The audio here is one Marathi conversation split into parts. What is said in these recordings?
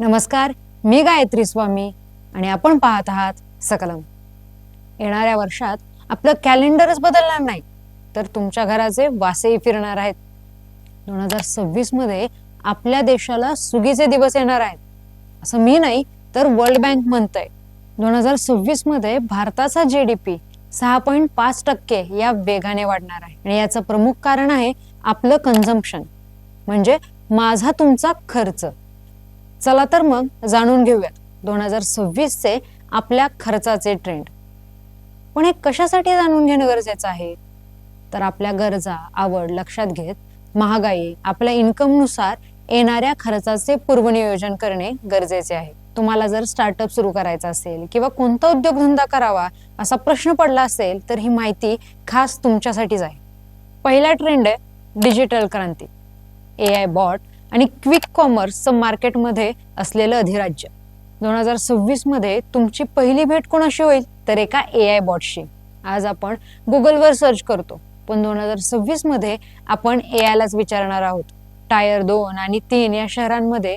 नमस्कार मी गायत्री स्वामी आणि आपण पाहत आहात सकलम. येणाऱ्या वर्षात आपलं कॅलेंडरच बदलणार नाही तर तुमच्या घराचे वासेही फिरणार आहेत. दोन हजार सव्वीसमध्ये आपल्या देशाला सुगीचे दिवस येणार आहेत. असं मी नाही तर वर्ल्ड बँक म्हणतंय. दोन हजार सव्वीसमध्ये भारताचा जीडीपी सहा पॉईंट पाच टक्के या वेगाने वाढणार आहे. आणि याचं प्रमुख कारण आहे आपलं कन्झम्पशन म्हणजे माझा तुमचा खर्च. चला तर मग जाणून घेऊयात दोन हजार सव्वीस चे आपल्या खर्चाचे ट्रेंड पण हे कशासाठी जाणून घेणं गरजेचं आहे? तर आपल्या गरजा आवड लक्षात घेत महागाई आपल्या इन्कमनुसार येणाऱ्या खर्चाचे पूर्वनियोजन करणे गरजेचे आहे. तुम्हाला जर स्टार्टअप सुरू करायचा असेल किंवा कोणता उद्योगधंदा करावा असा प्रश्न पडला असेल तर ही माहिती खास तुमच्यासाठीच आहे. पहिला ट्रेंड आहे डिजिटल क्रांती. ए आय बॉट आणि क्विक कॉमर्सचं मार्केटमध्ये असलेलं अधिराज्य. दोन हजार सव्वीसमध्ये तुमची पहिली भेट कोणाशी होईल? तर एका ए आय बॉटशी आज आपण गुगलवर सर्च करतो. पण दोन हजार सव्वीसमध्ये आपण ए आयलाच विचारणार आहोत. टायर दोन आणि तीन या शहरांमध्ये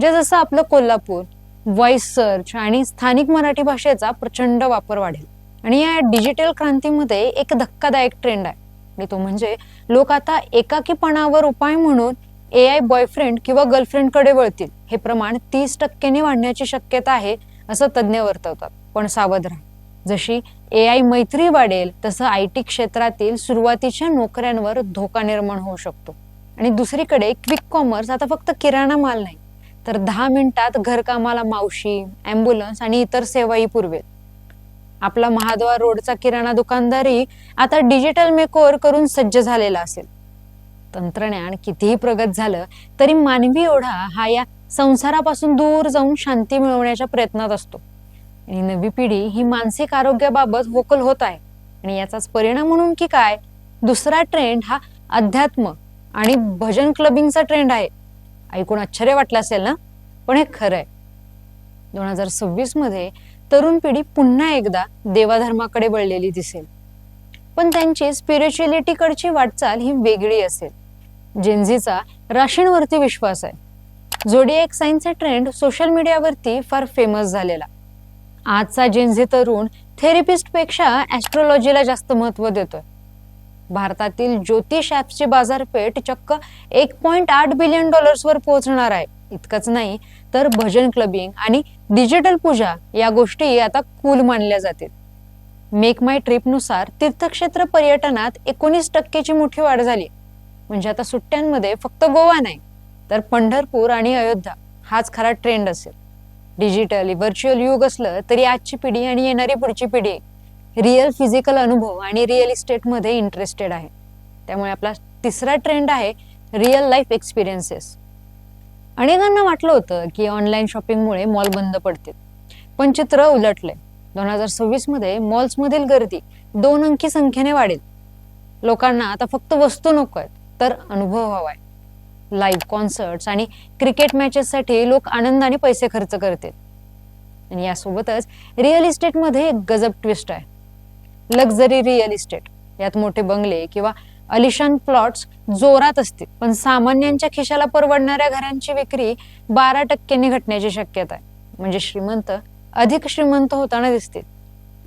जे जसं आपलं कोल्हापूर व्हॉइस सर्च आणि स्थानिक मराठी भाषेचा प्रचंड वापर वाढेल. आणि या डिजिटल क्रांतीमध्ये एक धक्कादायक ट्रेंड आहे. आणि तो म्हणजे लोक आता एकाकीपणावर उपाय म्हणून ए आय बॉयफ्रेंड किंवा गर्लफ्रेंडकडे वळतील. हे प्रमाण तीस टक्क्याने वाढण्याची शक्यता आहे असं तज्ज्ञ वर्तवतात. पण सावध राहा. जशी ए आय मैत्री वाढेल तसं आय टी क्षेत्रातील सुरुवातीच्या नोकऱ्यांवर धोका निर्माण होऊ शकतो. आणि दुसरीकडे क्विक कॉमर्स आता फक्त किराणा माल नाही तर दहा मिनिटात घरकामाला मावशी अँब्युलन्स आणि इतर सेवाही पुरवेल. आपला महाद्वार रोडचा किराणा दुकानदारही आता डिजिटल मेकओव्हर करून सज्ज झालेला असेल. तंत्रज्ञान कितीही प्रगत झालं तरी मानवी ओढा हा या संसारापासून दूर जाऊन शांती मिळवण्याच्या प्रयत्नात असतो. आणि नवी पिढी ही मानसिक आरोग्याबाबत वोकल होत आहे. आणि याचाच परिणाम म्हणून की काय? दुसरा ट्रेंड हा अध्यात्म आणि भजन क्लबिंगचा ट्रेंड आहे. ऐकून आश्चर्य वाटलं असेल ना? पण हे खरं आहे. दोन हजार सव्वीसमध्ये तरुण पिढी पुन्हा एकदा देवाधर्माकडे वळलेली दिसेल. पण त्यांची स्पिरिच्युअलिटीकडची वाटचाल ही वेगळी असेल. जेन्झीचा राशींवरती विश्वास आहे. झोडिएक सायन्सचा ट्रेंड सोशल मीडियावरती फार फेमस झालेला. आजचा जेन्झी तरुण थेरपिस्टपेक्षा ऍस्ट्रॉलॉजीला जास्त महत्त्व देतोय. भारतातील ज्योतिष ॲप्सची बाजारपेठ चक्क एक पॉइंट आठ बिलियन डॉलर्सवर पोहोचणार आहे. इतकंच नाही तर भजन क्लबिंग आणि डिजिटल पूजा या गोष्टी आता कूल मानल्या जातील. मेक माय ट्रिपनुसार तीर्थक्षेत्र पर्यटनात एकोणीस टक्केची मोठी वाढ झाली. म्हणजे आता सुट्ट्यांमध्ये फक्त गोवा नाही तर पंढरपूर आणि अयोध्या हाच खरा ट्रेंड असेल. डिजिटल व्हर्च्युअल युग असलं तरी आजची पिढी आणि येणारी पुढची पिढी रिअल फिजिकल अनुभव आणि रिअल इस्टेटमध्ये इंटरेस्टेड आहे. त्यामुळे आपला तिसरा ट्रेंड आहे रिअल लाईफ एक्सपिरियन्सेस अनेकांना वाटलं होतं की ऑनलाईन शॉपिंगमुळे मॉल बंद पडतील पण चित्र उलटलंय दोन हजार सव्वीसमध्ये मॉल्समधील गर्दी दोन अंकी संख्येने वाढेल. लोकांना आता फक्त वस्तू नको आहेत. तर अनुभव हवाय. लाईव्ह कॉन्सर्ट्स आणि क्रिकेट मॅचेससाठी लोक आनंदाने पैसे खर्च करतील आणि यासोबतच रिअल इस्टेटमध्ये एक गजब ट्विस्ट आहे. लक्झरी रिअल इस्टेट यात मोठे बंगले किंवा अलिशान प्लॉट्स जोरात असतील. पण सामान्यांच्या खिशाला परवडणाऱ्या घरांची विक्री बारा टक्क्यांनी घटण्याची शक्यता आहे. म्हणजे श्रीमंत अधिक श्रीमंत होताना दिसतील.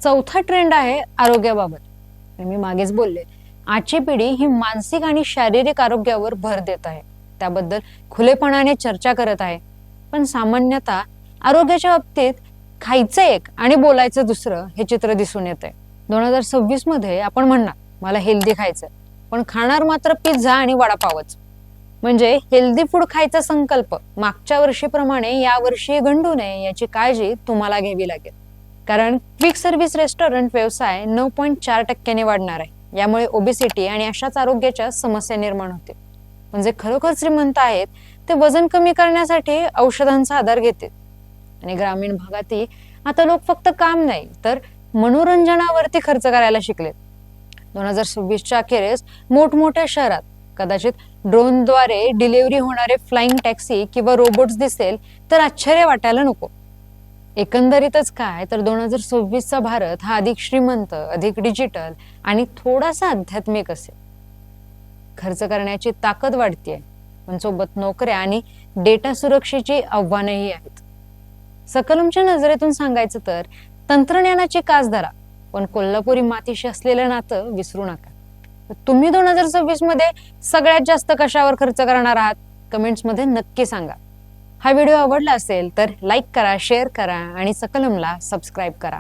चौथा ट्रेंड आहे आरोग्याबाबत. मी मागेच बोलले आजची पिढी ही मानसिक आणि शारीरिक आरोग्यावर भर देत आहे. त्याबद्दल खुलेपणाने चर्चा करत आहे. पण सामान्यतः आरोग्याच्या बाबतीत खायचं एक आणि बोलायचं दुसरं हे चित्र दिसून येत आहे दोन हजार सव्वीसमध्ये आपण म्हणणार मला हेल्दी खायचं पण खाणार मात्र पिझ्झा आणि वडापावच. म्हणजे हेल्दी फूड खायचा संकल्प मागच्या वर्षीप्रमाणे या वर्षी गंडू नये याची काळजी तुम्हाला घ्यावी लागेल. कारण क्विक सर्व्हिस रेस्टॉरंट व्यवसाय नऊ पॉईंट चार टक्क्याने वाढणार आहे. यामुळे ओबेसिटी आणि अशाच आरोग्याच्या समस्या निर्माण होते. म्हणजे खरोखर श्रीमंत आहेत ते वजन कमी करण्यासाठी औषधांचा आधार घेतील आणि ग्रामीण भागातही आता लोक फक्त काम नाही तर मनोरंजनावरती खर्च करायला शिकलेत. दोन हजार सव्वीसच्या अखेरीस मोठमोठ्या शहरात कदाचित ड्रोनद्वारे डिलिव्हरी होणारे फ्लाइंग टॅक्सी किंवा रोबोट्स दिसेल तर आश्चर्य वाटायला नको. एकंदरीतच काय तर दोन हजार सव्वीसचा भारत हा अधिक श्रीमंत अधिक डिजिटल आणि थोडासा आध्यात्मिक असेल. खर्च करण्याची ताकद वाढतीये पण सोबत नोकऱ्या आणि डेटा सुरक्षेची आव्हानही आहेत. सकलमच्या नजरेतून सांगायचं तर तंत्रज्ञानाची कास धरा पण कोल्हापुरी मातीशी असलेलं नातं विसरू नका. तुम्ही दोन हजार सव्वीसमध्ये सगळ्यात जास्त कशावर खर्च करणार आहात? कमेंट्समध्ये नक्की सांगा. हा व्हिडिओ आवडला असेल तर लाईक करा शेअर करा आणि सकलमला सबस्क्राईब करा.